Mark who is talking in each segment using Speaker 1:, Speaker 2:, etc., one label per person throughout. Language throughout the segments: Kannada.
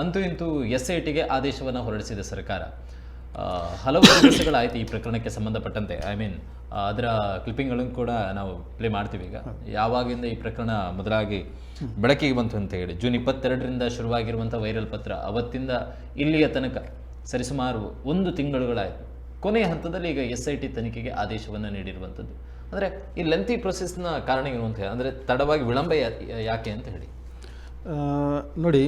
Speaker 1: ಅಂತೂ ಇಂತೂ ಎಸ್ ಐ ಟಿಗೆ ಆದೇಶವನ್ನು ಹೊರಡಿಸಿದೆ ಸರ್ಕಾರ. ಹಲವು ದಿವಸಗಳಾಯ್ತು ಈ ಪ್ರಕರಣಕ್ಕೆ ಸಂಬಂಧಪಟ್ಟಂತೆ. ಐ ಮೀನ್ ಅದರ ಕ್ಲಿಪ್ಪಿಂಗ್ಗಳನ್ನು ಕೂಡ ನಾವು ಪ್ಲೇ ಮಾಡ್ತೀವಿ ಈಗ. ಯಾವಾಗಿಂದ ಈ ಪ್ರಕರಣ ಮೊದಲಾಗಿ ಬೆಳಕಿಗೆ ಬಂತು ಅಂತ ಹೇಳಿ, ಜೂನ್ ಇಪ್ಪತ್ತೆರಡರಿಂದ ಶುರುವಾಗಿರುವಂಥ ವೈರಲ್ ಪತ್ರ ಅವತ್ತಿಂದ ಇಲ್ಲಿಯ ತನಕ ಸರಿಸುಮಾರು ಒಂದು ತಿಂಗಳುಗಳಾಯಿತು. ಕೊನೆಯ ಹಂತದಲ್ಲಿ ಈಗ ಎಸ್ ಐ ಟಿ ತನಿಖೆಗೆ ಆದೇಶವನ್ನು ನೀಡಿರುವಂಥದ್ದು ಅಂದರೆ ಈ ಲೆಂತಿ ಪ್ರೊಸೆಸ್ನ ಕಾರಣ ಏನು ಅಂತ ಹೇಳಿ, ಅಂದರೆ ತಡವಾಗಿ ವಿಳಂಬ ಯಾಕೆ ಅಂತ ಹೇಳಿ.
Speaker 2: ನೋಡಿ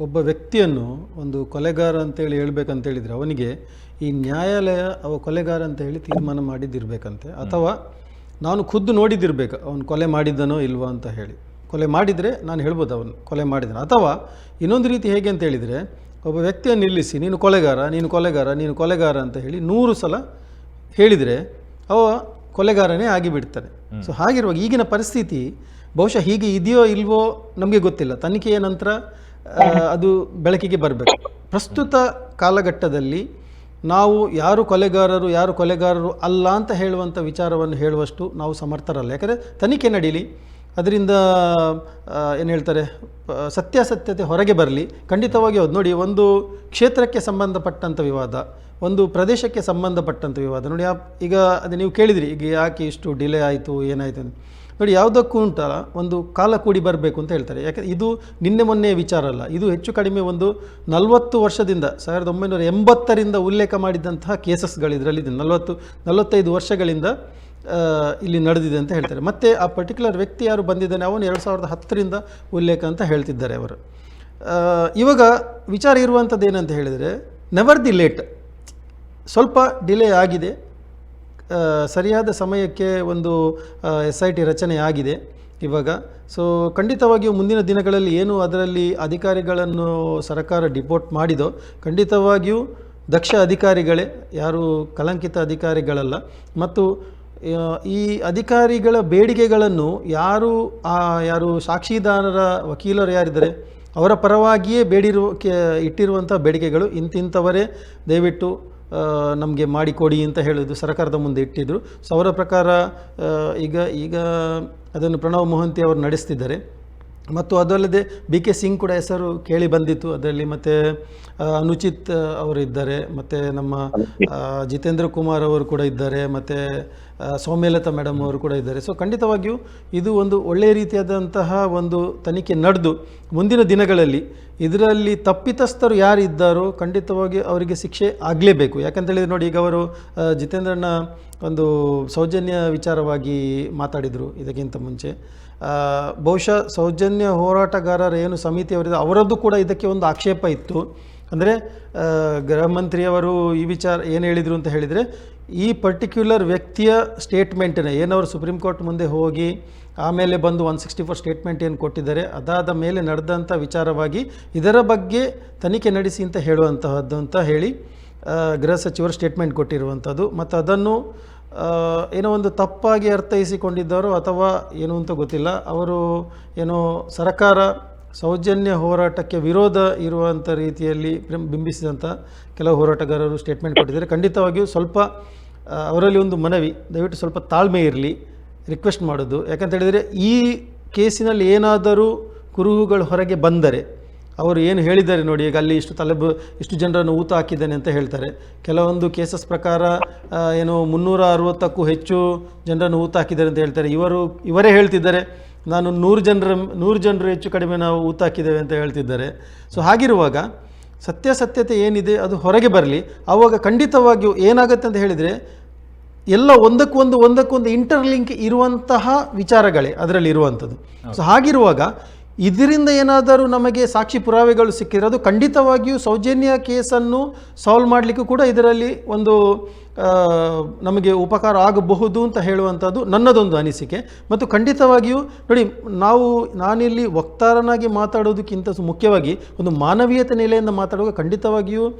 Speaker 2: ಒಬ್ಬ ವ್ಯಕ್ತಿಯನ್ನು ಒಂದು ಕೊಲೆಗಾರ ಅಂತೇಳಿ ಹೇಳ್ಬೇಕಂತ ಹೇಳಿದರೆ ಅವನಿಗೆ ಈ ನ್ಯಾಯಾಲಯ ಅವ ಕೊಲೆಗಾರ ಅಂತ ಹೇಳಿ ತೀರ್ಮಾನ ಮಾಡಿದ್ದಿರಬೇಕಂತೆ. ಅಥವಾ ನಾನು ಖುದ್ದು ನೋಡಿದ್ದಿರ್ಬೇಕು ಅವನು ಕೊಲೆ ಮಾಡಿದ್ದನೋ ಇಲ್ವೋ ಅಂತ ಹೇಳಿ. ಕೊಲೆ ಮಾಡಿದರೆ ನಾನು ಹೇಳ್ಬೋದು ಅವನು ಕೊಲೆ ಮಾಡಿದ್ದಾನೆ. ಅಥವಾ ಇನ್ನೊಂದು ರೀತಿ ಹೇಗೆ ಅಂತ ಹೇಳಿದರೆ ಒಬ್ಬ ವ್ಯಕ್ತಿಯನ್ನು ನಿಲ್ಲಿಸಿ ನೀನು ಕೊಲೆಗಾರ ನೀನು ಕೊಲೆಗಾರ ನೀನು ಕೊಲೆಗಾರ ಅಂತ ಹೇಳಿ ನೂರು ಸಲ ಹೇಳಿದರೆ ಅವ ಕೊಲೆಗಾರನೇ ಆಗಿಬಿಡ್ತಾನೆ. ಸೊ ಹಾಗಿರುವಾಗ ಈಗಿನ ಪರಿಸ್ಥಿತಿ ಬಹುಶಃ ಹೀಗೆ ಇದೆಯೋ ಇಲ್ವೋ ನಮಗೆ ಗೊತ್ತಿಲ್ಲ. ತನಿಖೆಯ ನಂತರ ಅದು ಬೆಳಕಿಗೆ ಬರಬೇಕು. ಪ್ರಸ್ತುತ ಕಾಲಘಟ್ಟದಲ್ಲಿ ನಾವು ಯಾರು ಕೊಲೆಗಾರರು ಯಾರು ಕೊಲೆಗಾರರು ಅಲ್ಲ ಅಂತ ಹೇಳುವಂಥ ವಿಚಾರವನ್ನು ಹೇಳುವಷ್ಟು ನಾವು ಸಮರ್ಥರಲ್ಲ. ಯಾಕಂದರೆ ತನಿಖೆ ನಡೀಲಿ. ಅದರಿಂದ ಏನು ಹೇಳ್ತಾರೆ ಸತ್ಯಾಸತ್ಯತೆ ಹೊರಗೆ ಬರಲಿ. ಖಂಡಿತವಾಗಿ ಅದು ನೋಡಿ, ಒಂದು ಕ್ಷೇತ್ರಕ್ಕೆ ಸಂಬಂಧಪಟ್ಟಂಥ ವಿವಾದ, ಒಂದು ಪ್ರದೇಶಕ್ಕೆ ಸಂಬಂಧಪಟ್ಟಂಥ ವಿವಾದ. ನೋಡಿ ಈಗ ಅದು ನೀವು ಕೇಳಿದಿರಿ, ಈಗ ಯಾಕೆ ಇಷ್ಟು ಡಿಲೇ ಆಯಿತು, ಏನಾಯಿತು ಅಂತ. ನೋಡಿ, ಯಾವುದಕ್ಕೂ ಉಂಟಲ್ಲ ಒಂದು ಕಾಲ ಕೂಡಿ ಬರಬೇಕು ಅಂತ ಹೇಳ್ತಾರೆ. ಯಾಕೆ ಇದು ನಿನ್ನೆ ಮೊನ್ನೆ ವಿಚಾರ ಅಲ್ಲ, ಇದು ಹೆಚ್ಚು ಕಡಿಮೆ ಒಂದು ನಲವತ್ತು ವರ್ಷದಿಂದ, ಸಾವಿರದ ಒಂಬೈನೂರ ಎಂಬತ್ತರಿಂದ ಉಲ್ಲೇಖ ಮಾಡಿದಂತಹ ಕೇಸಸ್ಗಳು ಇದರಲ್ಲಿದೆ. ನಲವತ್ತು, ನಲವತ್ತೈದು ವರ್ಷಗಳಿಂದ ಇಲ್ಲಿ ನಡೆದಿದೆ ಅಂತ ಹೇಳ್ತಾರೆ. ಮತ್ತು ಆ ಪರ್ಟಿಕ್ಯುಲರ್ ವ್ಯಕ್ತಿ ಯಾರು ಬಂದಿದ್ದಾನೆ, ಅವನು ಎರಡು ಸಾವಿರದ ಹತ್ತರಿಂದ ಉಲ್ಲೇಖ ಅಂತ ಹೇಳ್ತಿದ್ದಾರೆ ಅವರು. ಇವಾಗ ವಿಚಾರ ಇರುವಂಥದ್ದು ಏನಂತ ಹೇಳಿದರೆ ನೆವರ್ ದಿ ಲೇಟ್ ಸ್ವಲ್ಪ ಡಿಲೇ ಆಗಿದೆ ಸರಿಯಾದ ಸಮಯಕ್ಕೆ ಒಂದು ಎಸ್ ಐ ಟಿ ರಚನೆ ಆಗಿದೆ ಇವಾಗ. ಸೊ ಖಂಡಿತವಾಗಿಯೂ ಮುಂದಿನ ದಿನಗಳಲ್ಲಿ ಏನು ಅದರಲ್ಲಿ ಅಧಿಕಾರಿಗಳನ್ನು ಸರ್ಕಾರ ಡಿಪೋರ್ಟ್ ಮಾಡಿದೋ, ಖಂಡಿತವಾಗಿಯೂ ದಕ್ಷ ಅಧಿಕಾರಿಗಳೇ, ಯಾರು ಕಲಂಕಿತ ಅಧಿಕಾರಿಗಳಲ್ಲ, ಮತ್ತು ಈ ಅಧಿಕಾರಿಗಳ ಬೇಡಿಕೆಗಳನ್ನು ಯಾರು ಯಾರು ಸಾಕ್ಷಿದಾರರ ವಕೀಲರು ಯಾರಿದ್ದಾರೆ, ಅವರ ಪರವಾಗಿಯೇ ಬೇಡಿರುವ ಇಟ್ಟಿರುವಂಥ ಬೇಡಿಕೆಗಳು ಇಂತಿಂಥವರೇ ದಯವಿಟ್ಟು ನಮಗೆ ಮಾಡಿಕೊಡಿ ಅಂತ ಹೇಳಿದ್ರು ಸರ್ಕಾರದ ಮುಂದೆ ಇಟ್ಟಿದ್ದರು ಸೊ ಅವರ ಪ್ರಕಾರ ಈಗ ಈಗ ಅದನ್ನು ಪ್ರಣವ್ ಮೊಹಂತಿ ಅವರು ನಡೆಸ್ತಿದ್ದಾರೆ. ಮತ್ತು ಅದಲ್ಲದೆ ಬಿ ಕೆ ಸಿಂಗ್ ಕೂಡ ಹೆಸರು ಕೇಳಿ ಬಂದಿತ್ತು. ಅದರಲ್ಲಿ ಮತ್ತು ಅನುಚಿತ್ ಅವರು ಇದ್ದಾರೆ. ಮತ್ತು ನಮ್ಮ ಜಿತೇಂದ್ರ ಕುಮಾರ್ ಅವರು ಕೂಡ ಇದ್ದಾರೆ. ಮತ್ತು ಸೌಮ್ಯಲತಾ ಮೇಡಮ್ ಅವರು ಕೂಡ ಇದ್ದಾರೆ. ಸೊ ಖಂಡಿತವಾಗಿಯೂ ಇದು ಒಂದು ಒಳ್ಳೆಯ ರೀತಿಯಾದಂತಹ ಒಂದು ತನಿಖೆ ನಡೆದು ಮುಂದಿನ ದಿನಗಳಲ್ಲಿ ಇದರಲ್ಲಿ ತಪ್ಪಿತಸ್ಥರು ಯಾರು ಇದ್ದಾರೋ ಖಂಡಿತವಾಗಿ ಅವರಿಗೆ ಶಿಕ್ಷೆ ಆಗಲೇಬೇಕು. ಯಾಕಂತೇಳಿದ್ರೆ ನೋಡಿ ಈಗ ಅವರು ಜಿತೇಂದ್ರನ ಒಂದು ಸೌಜನ್ಯ ವಿಚಾರವಾಗಿ ಮಾತಾಡಿದರು ಇದಕ್ಕಿಂತ ಮುಂಚೆ. ಬಹುಶಃ ಸೌಜನ್ಯ ಹೋರಾಟಗಾರರ ಏನು ಸಮಿತಿಯವರಿದೆ ಅವರದ್ದು ಕೂಡ ಇದಕ್ಕೆ ಒಂದು ಆಕ್ಷೇಪ ಇತ್ತು. ಅಂದರೆ ಗೃಹ ಮಂತ್ರಿಯವರು ಈ ವಿಚಾರ ಏನು ಹೇಳಿದರು ಅಂತ ಹೇಳಿದರೆ, ಈ ಪರ್ಟಿಕ್ಯುಲರ್ ವ್ಯಕ್ತಿಯ ಸ್ಟೇಟ್ಮೆಂಟನ್ನು ಏನವರು ಸುಪ್ರೀಂ ಕೋರ್ಟ್ ಮುಂದೆ ಹೋಗಿ ಆಮೇಲೆ ಬಂದು ಒನ್ ಸಿಕ್ಸ್ಟಿ ಫೋರ್ ಸ್ಟೇಟ್ಮೆಂಟ್ ಏನು ಕೊಟ್ಟಿದ್ದಾರೆ, ಅದಾದ ಮೇಲೆ ನಡೆದಂಥ ವಿಚಾರವಾಗಿ ಇದರ ಬಗ್ಗೆ ತನಿಖೆ ನಡೆಸಿ ಅಂತ ಹೇಳುವಂತಹದ್ದು ಅಂತ ಹೇಳಿ ಗೃಹ ಸಚಿವರು ಸ್ಟೇಟ್ಮೆಂಟ್ ಕೊಟ್ಟಿರುವಂಥದ್ದು ಮತ್ತು ಅದನ್ನು ಏನೋ ಒಂದು ತಪ್ಪಾಗಿ ಅರ್ಥೈಸಿಕೊಂಡಿದ್ದಾರೋ ಅಥವಾ ಏನು ಅಂತ ಗೊತ್ತಿಲ್ಲ. ಅವರು ಏನೋ ಸರ್ಕಾರ ಸೌಜನ್ಯ ಹೋರಾಟಕ್ಕೆ ವಿರೋಧ ಇರುವಂಥ ರೀತಿಯಲ್ಲಿ ಬಿಂಬಿಸಿದಂಥ ಕೆಲವು ಹೋರಾಟಗಾರರು ಸ್ಟೇಟ್ಮೆಂಟ್ ಕೊಟ್ಟಿದ್ದಾರೆ. ಖಂಡಿತವಾಗಿಯೂ ಸ್ವಲ್ಪ ಅವರಲ್ಲಿ ಒಂದು ಮನವಿ, ದಯವಿಟ್ಟು ಸ್ವಲ್ಪ ತಾಳ್ಮೆ ಇರಲಿ, ರಿಕ್ವೆಸ್ಟ್ ಮಾಡೋದು. ಯಾಕಂತ ಹೇಳಿದರೆ ಈ ಕೇಸಿನಲ್ಲಿ ಏನಾದರೂ ಕುರುಹುಗಳು ಹೊರಗೆ ಬಂದರೆ ಅವರು ಏನು ಹೇಳಿದ್ದಾರೆ ನೋಡಿ, ಈಗ ಅಲ್ಲಿ ಇಷ್ಟು ತಲೆಬು, ಇಷ್ಟು ಜನರನ್ನು ಊತ ಹಾಕಿದ್ದೇನೆ ಅಂತ ಹೇಳ್ತಾರೆ. ಕೆಲವೊಂದು ಕೇಸಸ್ ಪ್ರಕಾರ ಏನು ಮುನ್ನೂರ ಅರವತ್ತಕ್ಕೂ ಹೆಚ್ಚು ಜನರನ್ನು ಊತ ಹಾಕಿದ್ದಾರೆ ಅಂತ ಹೇಳ್ತಾರೆ. ಇವರು, ಇವರೇ ಹೇಳ್ತಿದ್ದಾರೆ, ನಾನು ನೂರು ಜನರ, ನೂರು ಜನರು ಹೆಚ್ಚು ಕಡಿಮೆ ನಾವು ಊತ ಹಾಕಿದ್ದೇವೆ ಅಂತ ಹೇಳ್ತಿದ್ದಾರೆ. ಸೊ ಹಾಗಿರುವಾಗ ಸತ್ಯಾಸತ್ಯತೆ ಏನಿದೆ, ಅದು ಹೊರಗೆ ಬರಲಿ. ಆವಾಗ ಖಂಡಿತವಾಗಿಯೂ ಏನಾಗುತ್ತೆ ಅಂತ ಹೇಳಿದರೆ, ಎಲ್ಲ ಒಂದಕ್ಕೊಂದು ಒಂದಕ್ಕೊಂದು ಇಂಟರ್ಲಿಂಕ್ ಇರುವಂತಹ ವಿಚಾರಗಳೇ ಅದರಲ್ಲಿ ಇರುವಂಥದ್ದು. ಸೊ ಹಾಗಿರುವಾಗ ಇದರಿಂದ ಏನಾದರೂ ನಮಗೆ ಸಾಕ್ಷಿ ಪುರಾವೆಗಳು ಸಿಕ್ಕಿದ್ರೆ ಅದು ಖಂಡಿತವಾಗಿಯೂ ಸೌಜನ್ಯ ಕೇಸನ್ನು ಸಾಲ್ವ್ ಮಾಡಲಿಕ್ಕೂ ಕೂಡ ಇದರಲ್ಲಿ ಒಂದು ನಮಗೆ ಉಪಕಾರ ಆಗಬಹುದು ಅಂತ ಹೇಳುವಂಥದ್ದು ನನ್ನದೊಂದು ಅನಿಸಿಕೆ. ಮತ್ತು ಖಂಡಿತವಾಗಿಯೂ ನೋಡಿ, ನಾವು, ನಾನಿಲ್ಲಿ ವಕ್ತಾರನಾಗಿ ಮಾತಾಡೋದಕ್ಕಿಂತ ಮುಖ್ಯವಾಗಿ ಒಂದು ಮಾನವೀಯತೆ ನೆಲೆಯಿಂದ ಮಾತಾಡುವಾಗ ಖಂಡಿತವಾಗಿಯೂ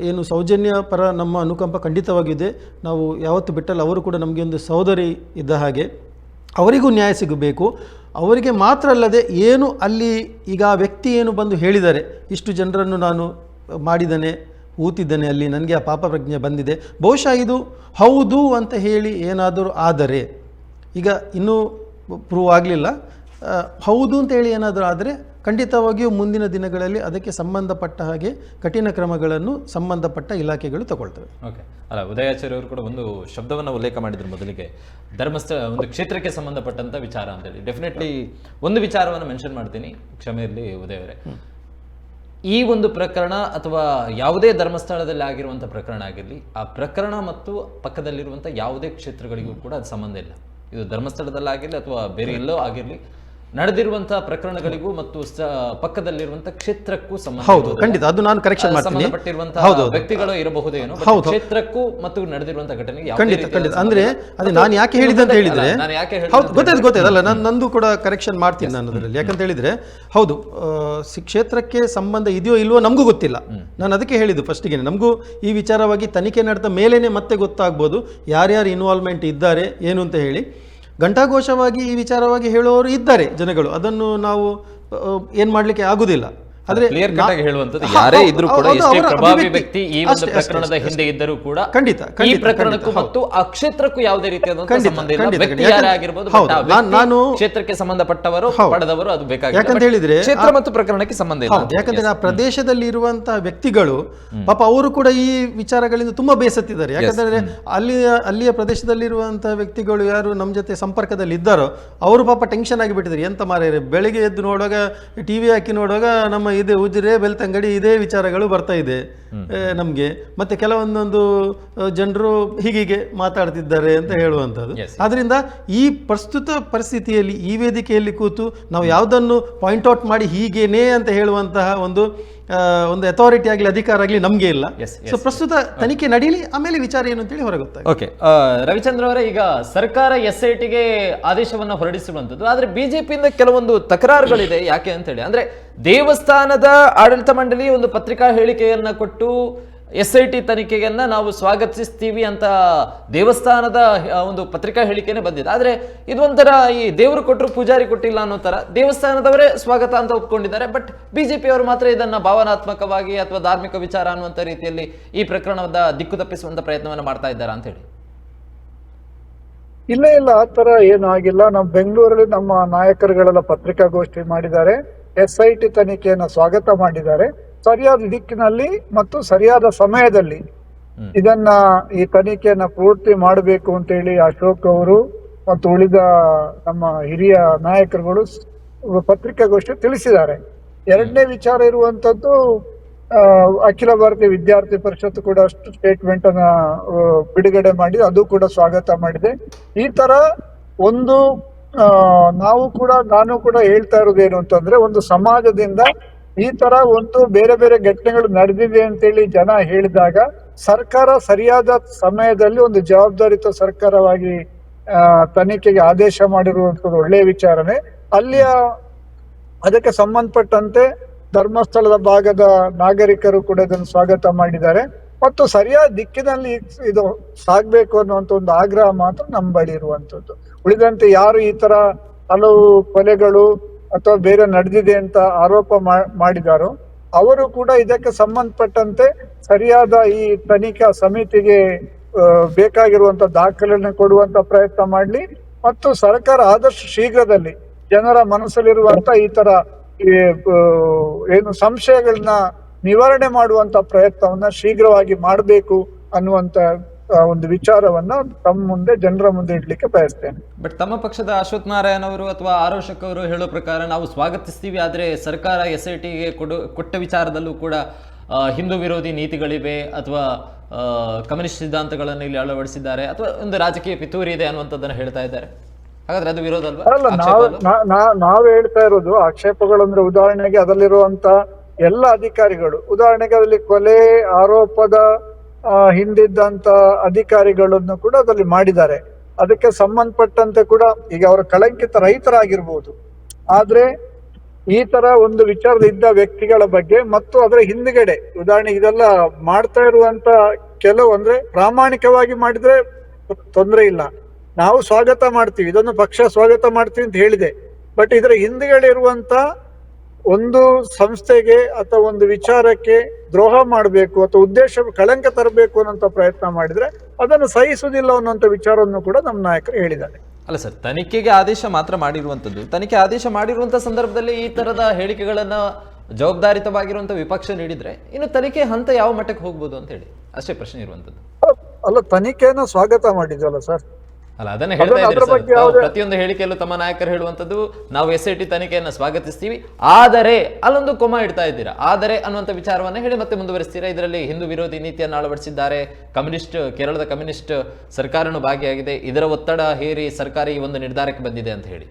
Speaker 2: ಏನು ಸೌಜನ್ಯ ಪರ ನಮ್ಮ ಅನುಕಂಪ ಖಂಡಿತವಾಗಿದೆ ನಾವು ಯಾವತ್ತು ಬಿಟ್ಟಲ್ಲ ಅವರು ಕೂಡ ನಮಗೆ ಒಂದು ಸಹೋದರಿ ಇದ್ದ ಹಾಗೆ ಅವರಿಗೂ ನ್ಯಾಯ ಸಿಗಬೇಕು. ಅವರಿಗೆ ಮಾತ್ರ ಅಲ್ಲದೆ ಏನು ಅಲ್ಲಿ ಈಗ ವ್ಯಕ್ತಿ ಏನು ಬಂದು ಹೇಳಿದರೆ, ಇಷ್ಟು ಜನರನ್ನು ನಾನು ಮಾಡಿದ್ದೇನೆ, ಊತಿದ್ದೇನೆ, ಅಲ್ಲಿ ನನಗೆ ಆ ಪಾಪ ಪ್ರಜ್ಞೆ ಬಂದಿದೆ. ಬಹುಶಃ ಇದು ಹೌದು ಅಂತ ಹೇಳಿ ಏನಾದರೂ ಆದರೆ, ಈಗ ಇನ್ನೂ ಪ್ರೂವ್ ಆಗಲಿಲ್ಲ. ಹೌದು ಅಂತ ಹೇಳಿ ಏನಾದರೂ ಆದರೆ ಖಂಡಿತವಾಗಿಯೂ ಮುಂದಿನ ದಿನಗಳಲ್ಲಿ ಅದಕ್ಕೆ ಸಂಬಂಧಪಟ್ಟ ಹಾಗೆ ಕಠಿಣ ಕ್ರಮಗಳನ್ನು ಸಂಬಂಧಪಟ್ಟ ಇಲಾಖೆಗಳು ತಗೊಳ್ತವೆ.
Speaker 1: ಓಕೆ. ಅಲ್ಲ, ಉದಯಾಚಾರ್ಯ ಅವರು ಕೂಡ ಒಂದು ಶಬ್ದವನ್ನು ಉಲ್ಲೇಖ ಮಾಡಿದ್ರು ಮೊದಲಿಗೆ. ಧರ್ಮಸ್ಥಳ, ಒಂದು ಕ್ಷೇತ್ರಕ್ಕೆ ಸಂಬಂಧಪಟ್ಟಂತ ವಿಚಾರ ಅಂತೇಳಿ. ಡೆಫಿನೆಟ್ಲಿ ಒಂದು ವಿಚಾರವನ್ನು ಮೆನ್ಷನ್ ಮಾಡ್ತೀನಿ. ಕ್ಷಮೆ ಇರಲಿ ಉದಯ ಅವರೇ. ಈ ಒಂದು ಪ್ರಕರಣ ಅಥವಾ ಯಾವುದೇ ಧರ್ಮಸ್ಥಳದಲ್ಲಿ ಆಗಿರುವಂತಹ ಪ್ರಕರಣ ಆಗಿರಲಿ, ಆ ಪ್ರಕರಣ ಮತ್ತು ಪಕ್ಕದಲ್ಲಿರುವಂತಹ ಯಾವುದೇ ಕ್ಷೇತ್ರಗಳಿಗೂ ಕೂಡ ಅದು ಸಂಬಂಧ ಇಲ್ಲ. ಇದು ಧರ್ಮಸ್ಥಳದಲ್ಲಾಗಿರಲಿ ಅಥವಾ ಬೇರೆ ಎಲ್ಲೋ ಆಗಿರಲಿ ನಡೆದಿರುವಂತಹ ಪ್ರಕರಣಗಳಿಗೂ ಮತ್ತು ಪಕ್ಕದಲ್ಲಿರುವಂಥ ಕ್ಷೇತ್ರಕ್ಕೂ ಸಂಬಂಧ
Speaker 2: ಹೌದು ಖಂಡಿತ. ಅದು ನಾನು ಕರೆಕ್ಷನ್ ಮಾಡ್ತೀನಿ.
Speaker 1: ವ್ಯಕ್ತಿಗಳು ಇರಬಹುದೇನು
Speaker 2: ಹೌದು.
Speaker 1: ಕ್ಷೇತ್ರಕ್ಕೂ ಮತ್ತು ನಡೆದಿರುವಂತಹ ಘಟನೆಗೆ
Speaker 2: ಖಂಡಿತ ಖಂಡಿತ. ಅಂದ್ರೆ. ಅದೇ ನಾನು ಯಾಕೆ ಹೇಳಿದೆ ಅಂತ ಹೇಳಿದ್ರೆ ಹೌದು ಗೊತ್ತಾಯ್ತು ಗೊತ್ತಾಯ್ತಲ್ಲ ನಾನು ನಂದು ಕೂಡ ಕರೆಕ್ಷನ್ ಮಾಡ್ತೀನಿ ನಾನು ಅದರಲ್ಲಿ. ಯಾಕಂತ ಹೇಳಿದ್ರೆ ಹೌದು ಕ್ಷೇತ್ರಕ್ಕೆ ಸಂಬಂಧ ಇದೆಯೋ ಇಲ್ವೋ ನಮಗೂ ಗೊತ್ತಿಲ್ಲ. ನಾನು ಅದಕ್ಕೆ ಹೇಳಿದ್ದು ಫಸ್ಟಿಗೆ ನಮಗೂ ಈ ವಿಚಾರವಾಗಿ ತನಿಖೆ ನಡೆದ ಮೇಲೇನೆ ಮತ್ತೆ ಗೊತ್ತಾಗ್ಬೋದು ಯಾರ್ಯಾರು ಇನ್ವಾಲ್ವ್ಮೆಂಟ್ ಇದ್ದಾರೆ ಏನು ಅಂತ ಹೇಳಿ. ಘಂಟಾಘೋಷವಾಗಿ ಈ ವಿಚಾರವಾಗಿ ಹೇಳುವವರು ಇದ್ದಾರೆ ಜನಗಳು. ಅದನ್ನು ನಾವು ಏನು ಮಾಡಲಿಕ್ಕೆ ಆಗುದಿಲ್ಲ. ಆದರೆ
Speaker 1: ಕ್ಲಿಯರ್ ಕಟ್ ಆಗಿ ಹೇಳುವಂತದ್ದು ಯಾರೇ ಇದ್ರೂ ಕೂಡ ಎಷ್ಟೇ ಪ್ರಭಾವಿ ವ್ಯಕ್ತಿ ಈ ಒಂದು ಪ್ರಕರಣದ ಹಿಂದೆ ಇದ್ದರೂ ಕೂಡ
Speaker 2: ಖಂಡಿತ,
Speaker 1: ಈ ಪ್ರಕರಣಕ್ಕೂ ಮತ್ತು ಆ ಕ್ಷೇತ್ರಕ್ಕೂ ಯಾವುದೇ ರೀತಿಯಾದಂತಹ ಸಂಬಂಧ ಇಲ್ಲ. ವ್ಯಕ್ತಿ. ಯಾರೇ
Speaker 2: ಯಾಕಂದ್ರೆ-
Speaker 1: ಆಗಿರ್ಬೋದು
Speaker 2: ಹೌದು,
Speaker 1: but ಆ
Speaker 2: ನಾನ್-
Speaker 1: ಕ್ಷೇತ್ರಕ್ಕೆ ಸಂಬಂಧಪಟ್ಟವರು. ಪಡೆದವರು ಅದು ಬೇಕಾಗಿಲ್ಲ.
Speaker 2: ಯಾಕಂತ ಹೇಳಿದ್ರೆ
Speaker 1: ಕ್ಷೇತ್ರ ಮತ್ತು ಪ್ರಕರಣಕ್ಕೆ ಸಂಬಂಧ ಇಲ್ಲ.
Speaker 2: ಯಾಕಂದ್ರೆ ಆ ಪ್ರದೇಶದಲ್ಲಿ ಇರುವಂತಹ ವ್ಯಕ್ತಿಗಳು ಪಾಪ ಅವರು ಕೂಡ ಈ ವಿಚಾರಗಳಿಂದ ತುಂಬಾ ಬೇಸತ್ತಿದ್ದಾರೆ. ಯಾಕಂದ್ರೆ ಅಲ್ಲಿಯ ಅಲ್ಲಿಯ ಪ್ರದೇಶದಲ್ಲಿರುವಂತಹ ವ್ಯಕ್ತಿಗಳು ಯಾರು ನಮ್ಮ ಜೊತೆ ಸಂಪರ್ಕದಲ್ಲಿ ಇದ್ದಾರೋ ಅವರು ಪಾಪ ಟೆನ್ಷನ್ ಆಗಿಬಿಟ್ಟಿದ್ದಾರೆ. ಎಂತ ಮಾರೇ ಬೆಳಿಗ್ಗೆ ಎದ್ದು ನೋಡುವಾಗ ಟಿವಿ ಹಾಕಿ ನೋಡುವಾಗ ನಮ್ಮ ಇದೆ ಉಜ್ರೆ ಬೆಳ್ತಂಗಡಿ ಇದೇ ವಿಚಾರಗಳು ಬರ್ತಾ ಇದೆ. ನಮಗೆ. ಮತ್ತೆ ಕೆಲವೊಂದೊಂದು ಜನರು ಹೀಗೀಗೆ ಮಾತಾಡ್ತಿದ್ದಾರೆ ಅಂತ ಹೇಳುವಂಥದ್ದು.
Speaker 1: ಆದ್ದರಿಂದ
Speaker 2: ಆದ್ರಿಂದ ಈ ಪ್ರಸ್ತುತ ಪರಿಸ್ಥಿತಿಯಲ್ಲಿ ಈ ವೇದಿಕೆಯಲ್ಲಿ ಕೂತು ನಾವು ಯಾವುದನ್ನು ಪಾಯಿಂಟ್ ಔಟ್ ಮಾಡಿ ಹೀಗೇನೇ ಅಂತ ಹೇಳುವಂತಹ ಒಂದು ಒಂದು ಅಥಾರಿಟಿ ಆಗಲಿ ಅಧಿಕಾರ ಆಗಲಿ ನಮಗೆ ಇಲ್ಲ. ಸೊ ಪ್ರಸ್ತುತ ತನಿಖೆ ನಡೀಲಿ ಆಮೇಲೆ ವಿಚಾರ ಏನು ಅಂತೇಳಿ ಹೊರಗುತ್ತೆ
Speaker 1: ಓಕೆ ರವಿಚಂದ್ರ ಅವರೇ ಈಗ ಸರ್ಕಾರ ಎಸ್ ಐ ಟಿಗೆ ಆದೇಶವನ್ನ ಹೊರಡಿಸಿರುವಂಥದ್ದು ಆದ್ರೆ ಬಿಜೆಪಿಯಿಂದ ಕೆಲವೊಂದು ತಕರಾರುಗಳಿದೆ ಯಾಕೆ ಅಂತ ಹೇಳಿ ಅಂದ್ರೆ ದೇವಸ್ಥಾನದ ಆಡಳಿತ ಮಂಡಳಿ ಒಂದು ಪತ್ರಿಕಾ ಹೇಳಿಕೆಯನ್ನ ಕೊಟ್ಟು ಎಸ್ ಐ ಟಿ ತನಿಖೆಯನ್ನು ನಾವು ಸ್ವಾಗತಿಸ್ತೀವಿ ಅಂತ ದೇವಸ್ಥಾನದ ಒಂದು ಪತ್ರಿಕಾ ಹೇಳಿಕೆನೇ ಬಂದಿದೆ. ಆದ್ರೆ ಇದೊಂಥರ ಈ ದೇವರು ಕೊಟ್ಟರು ಪೂಜಾರಿ ಕೊಟ್ಟಿಲ್ಲ ಅನ್ನೋ ಥರ ದೇವಸ್ಥಾನದವರೇ ಸ್ವಾಗತ ಅಂತ ಒಪ್ಕೊಂಡಿದ್ದಾರೆ. ಬಟ್ ಬಿ ಜೆ ಪಿಯವರು ಮಾತ್ರ ಇದನ್ನ ಭಾವನಾತ್ಮಕವಾಗಿ ಅಥವಾ ಧಾರ್ಮಿಕ ವಿಚಾರ ಅನ್ನುವಂಥ ರೀತಿಯಲ್ಲಿ ಈ ಪ್ರಕರಣದ ದಿಕ್ಕು ತಪ್ಪಿಸುವಂಥ ಪ್ರಯತ್ನವನ್ನ ಮಾಡ್ತಾ ಇದ್ದಾರೆ ಅಂತ ಹೇಳಿ.
Speaker 3: ಇಲ್ಲ ಇಲ್ಲ, ಆ ತರ ಏನು ಆಗಿಲ್ಲ. ನಮ್ಮ ಬೆಂಗಳೂರಲ್ಲಿ ನಮ್ಮ ನಾಯಕರುಗಳೆಲ್ಲ ಪತ್ರಿಕಾಗೋಷ್ಠಿ ಮಾಡಿದ್ದಾರೆ. ಎಸ್ ಐ ಟಿ ತನಿಖೆಯನ್ನು ಸ್ವಾಗತ ಮಾಡಿದ್ದಾರೆ. ಸರಿಯಾದ ದಿಕ್ಕಿನಲ್ಲಿ ಮತ್ತು ಸರಿಯಾದ ಸಮಯದಲ್ಲಿ ಇದನ್ನ ಈ ತನಿಖೆಯನ್ನ ಪೂರ್ತಿ ಮಾಡಬೇಕು ಅಂತೇಳಿ ಅಶೋಕ್ ಅವರು ಮತ್ತು ಉಳಿದ ನಮ್ಮ ಹಿರಿಯ ನಾಯಕರುಗಳು ಪತ್ರಿಕೆಗೋಷ್ಠಿ ತಿಳಿಸಿದ್ದಾರೆ. ಎರಡನೇ ವಿಚಾರ ಇರುವಂತದ್ದು ಅಖಿಲ ಭಾರತೀಯ ವಿದ್ಯಾರ್ಥಿ ಪರಿಷತ್ ಕೂಡ ಅಷ್ಟು ಸ್ಟೇಟ್ಮೆಂಟ್ ಅನ್ನ ಬಿಡುಗಡೆ ಮಾಡಿ ಅದು ಕೂಡ ಸ್ವಾಗತ ಮಾಡಿದೆ. ಈ ತರ ಒಂದು ನಾವು ಕೂಡ ನಾನು ಕೂಡ ಹೇಳ್ತಾ ಇರೋದೇನು ಅಂತಂದ್ರೆ ಒಂದು ಸಮಾಜದಿಂದ ಈ ತರ ಒಂದು ಬೇರೆ ಬೇರೆ ಘಟನೆಗಳು ನಡೆದಿದೆ ಅಂತೇಳಿ ಜನ ಹೇಳಿದಾಗ ಸರ್ಕಾರ ಸರಿಯಾದ ಸಮಯದಲ್ಲಿ ಒಂದು ಜವಾಬ್ದಾರಿತ ಸರ್ಕಾರವಾಗಿ ತನಿಖೆಗೆ ಆದೇಶ ಮಾಡಿರುವಂಥದ್ದು ಒಳ್ಳೆಯ ವಿಚಾರನೆ. ಅಲ್ಲಿಯ ಅದಕ್ಕೆ ಸಂಬಂಧಪಟ್ಟಂತೆ ಧರ್ಮಸ್ಥಳದ ಭಾಗದ ನಾಗರಿಕರು ಕೂಡ ಇದನ್ನು ಸ್ವಾಗತ ಮಾಡಿದ್ದಾರೆ. ಮತ್ತು ಸರಿಯಾದ ದಿಕ್ಕಿನಲ್ಲಿ ಇದು ಸಾಗಬೇಕು ಅನ್ನುವಂಥ ಒಂದು ಆಗ್ರಹ ಮಾತ್ರ ನಮ್ಮ ಬಳಿ ಇರುವಂತದ್ದು. ಉಳಿದಂತೆ ಯಾರು ಈ ತರ ಹಲವು ಕೊಲೆಗಳು ಅಥವಾ ಬೇರೆ ನಡೆದಿದೆ ಅಂತ ಆರೋಪ ಮಾಡಿದಾರೋ, ಅವರು ಕೂಡ ಇದಕ್ಕೆ ಸಂಬಂಧಪಟ್ಟಂತೆ ಸರಿಯಾದ ಈ ತನಿಖಾ ಸಮಿತಿಗೆ ಬೇಕಾಗಿರುವಂತ ದಾಖಲೆಯನ್ನು ಕೊಡುವಂತ ಪ್ರಯತ್ನ ಮಾಡಲಿ. ಮತ್ತು ಸರ್ಕಾರ ಆದಷ್ಟು ಶೀಘ್ರದಲ್ಲಿ ಜನರ ಮನಸ್ಸಲ್ಲಿರುವಂತ ಈ ತರ ಏನು ಸಂಶಯಗಳನ್ನ ನಿವಾರಣೆ ಮಾಡುವಂತ ಪ್ರಯತ್ನವನ್ನ ಶೀಘ್ರವಾಗಿ ಮಾಡಬೇಕು ಅನ್ನುವಂತ ಒಂದು ವಿಚಾರವನ್ನ ತಮ್ಮ ಮುಂದೆ ಜನರ ಮುಂದೆ ಇಡ್ಲಿಕ್ಕೆ ಬಯಸ್ತೇನೆ.
Speaker 1: ಬಟ್ ತಮ್ಮ ಪಕ್ಷದ ಅಶ್ವಥ್ ನಾರಾಯಣ್ ಅವರು ಅಥವಾ ಆರೋಶಕ್ ಅವರು ಹೇಳೋ ಪ್ರಕಾರ ನಾವು ಸ್ವಾಗತಿಸ್ತೀವಿ ಆದ್ರೆ ಸರ್ಕಾರ ಎಸ್ ಐ ಟಿಗೆ ಕೊಡು ಕೊಟ್ಟ ವಿಚಾರದಲ್ಲೂ ಕೂಡ ಹಿಂದೂ ವಿರೋಧಿ ನೀತಿಗಳಿವೆ ಅಥವಾ ಆ, ಕಮ್ಯುನಿಸ್ಟ್ ಸಿದ್ಧಾಂತಗಳನ್ನು ಇಲ್ಲಿ ಅಳವಡಿಸಿದ್ದಾರೆ ಅಥವಾ ಒಂದು ರಾಜಕೀಯ ಪಿತೂರಿ ಇದೆ ಅನ್ನುವಂಥದ್ದನ್ನು ಹೇಳ್ತಾ ಇದ್ದಾರೆ. ಹಾಗಾದ್ರೆ ಅದು ವಿರೋಧ ಅಲ್ವಾ?
Speaker 3: ನಾವ್ ಹೇಳ್ತಾ ಇರೋದು ಆಕ್ಷೇಪಗಳು ಅಂದ್ರೆ ಉದಾಹರಣೆಗೆ ಅದರಲ್ಲಿರುವಂತ ಎಲ್ಲ ಅಧಿಕಾರಿಗಳು ಉದಾಹರಣೆಗೆ ಅದರಲ್ಲಿ ಕೊಲೆ ಆರೋಪದ ಹಿಂದಿದ್ದಂತ ಅಧಿಕಾರಿಗಳನ್ನು ಕೂಡ ಅದರಲ್ಲಿ ಮಾಡಿದ್ದಾರೆ. ಅದಕ್ಕೆ ಸಂಬಂಧಪಟ್ಟಂತೆ ಕೂಡ ಈಗ ಅವರ ಕಳಂಕಿತ ರೈತರಾಗಿರ್ಬೋದು ಆದ್ರೆ ಈ ತರ ಒಂದು ವಿಚಾರದಿದ್ದ ವ್ಯಕ್ತಿಗಳ ಬಗ್ಗೆ ಮತ್ತು ಅದರ ಹಿಂದ್ಗಡೆ ಉದಾಹರಣೆಗೆ ಇದೆಲ್ಲ ಮಾಡ್ತಾ ಇರುವಂತ ಕೆಲವು ಅಂದ್ರೆ ಪ್ರಾಮಾಣಿಕವಾಗಿ ಮಾಡಿದ್ರೆ ತೊಂದರೆ ಇಲ್ಲ. ನಾವು ಸ್ವಾಗತ ಮಾಡ್ತೀವಿ. ಇದನ್ನು ಪಕ್ಷ ಸ್ವಾಗತ ಮಾಡ್ತೀವಿ ಅಂತ ಹೇಳಿದೆ. ಬಟ್ ಇದರ ಹಿಂದ್ಗಡೆ ಇರುವಂತ ಒಂದು ಸಂಸ್ಥೆಗೆ ಅಥವಾ ಒಂದು ವಿಚಾರಕ್ಕೆ ದ್ರೋಹ ಮಾಡಬೇಕು ಅಥವಾ ಉದ್ದೇಶ ಕಳಂಕ ತರಬೇಕು ಅನ್ನೋಂಥ ಪ್ರಯತ್ನ ಮಾಡಿದ್ರೆ ಅದನ್ನು ಸಹಿಸುವುದಿಲ್ಲ ಅನ್ನೋಂಥ ವಿಚಾರವನ್ನು ಕೂಡ ನಮ್ಮ ನಾಯಕರು ಹೇಳಿದ್ದಾರೆ.
Speaker 1: ಅಲ್ಲ ಸರ್ ತನಿಖೆಗೆ ಆದೇಶ ಮಾತ್ರ ಮಾಡಿರುವಂಥದ್ದು ತನಿಖೆ ಆದೇಶ ಮಾಡಿರುವಂಥ ಸಂದರ್ಭದಲ್ಲಿ ಈ ಥರದ ಹೇಳಿಕೆಗಳನ್ನು ಜವಾಬ್ದಾರಿತವಾಗಿರುವಂಥ ವಿಪಕ್ಷ ನೀಡಿದ್ರೆ ಇನ್ನು ತನಿಖೆ ಹಂತ ಯಾವ ಮಟ್ಟಕ್ಕೆ ಹೋಗ್ಬೋದು ಅಂತ ಹೇಳಿ. ಅಷ್ಟೇ ಪ್ರಶ್ನೆ ಇರುವಂಥದ್ದು
Speaker 3: ಅಲ್ಲ ತನಿಖೆಯನ್ನು ಸ್ವಾಗತ ಮಾಡಿದ್ವಲ್ಲ ಸರ್.
Speaker 1: ಅಲ್ಲ ಅದನ್ನ ಹೇಳ್ತಾ ಇದ್ದೀರಿ ಸರ್. ಪ್ರತಿಯೊಂದು ಹೇಳಿಕೆಯಲ್ಲೂ ತಮ್ಮ ನಾಯಕರು ಹೇಳುವಂತದ್ದು ನಾವು ಎಸ್ ಐ ಟಿ ತನಿಖೆಯನ್ನು ಸ್ವಾಗತಿಸ್ತೀವಿ. ಆದರೆ ಅಲ್ಲೊಂದು ಕೊಮ ಇಡ್ತಾ ಇದ್ದೀರಾ? ಆದರೆ ಅನ್ನುವಂಥ ವಿಚಾರವನ್ನ ಹೇಳಿ ಮತ್ತೆ ಮುಂದುವರಿಸ್ತೀರಾ? ಇದರಲ್ಲಿ ಹಿಂದೂ ವಿರೋಧಿ ನೀತಿಯನ್ನು ಅಳವಡಿಸಿದ್ದಾರೆ. ಕಮ್ಯುನಿಸ್ಟ್ ಕೇರಳದ ಕಮ್ಯುನಿಸ್ಟ್ ಸರ್ಕಾರನು ಭಾಗಿಯಾಗಿದೆ. ಇದರ ಒತ್ತಡ ಹೇರಿ ಸರ್ಕಾರ ಈ ಒಂದು ನಿರ್ಧಾರಕ್ಕೆ ಬಂದಿದೆ ಅಂತ ಹೇಳಿ.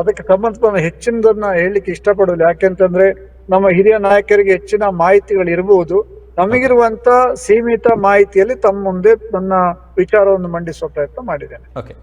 Speaker 3: ಅದಕ್ಕೆ ಸಂಬಂಧಪಟ್ಟ ಹೆಚ್ಚಿನದನ್ನ ಹೇಳಲಿಕ್ಕೆ ಇಷ್ಟಪಡೋಲ್ಲ ಯಾಕೆಂತಂದ್ರೆ ನಮ್ಮ ಹಿರಿಯ ನಾಯಕರಿಗೆ ಹೆಚ್ಚಿನ ಮಾಹಿತಿಗಳು ಇರಬಹುದು ನಮಗಿರುವಂತ ಸೀಮಿತ ಮಾಹಿತಿಯಲ್ಲಿ ತಮ್ಮ ಮುಂದೆ ನನ್ನ ವಿಚಾರವನ್ನು ಮಂಡಿಸುವ ಪ್ರಯತ್ನ ಮಾಡಿದ್ದೇನೆ.
Speaker 1: ಓಕೆ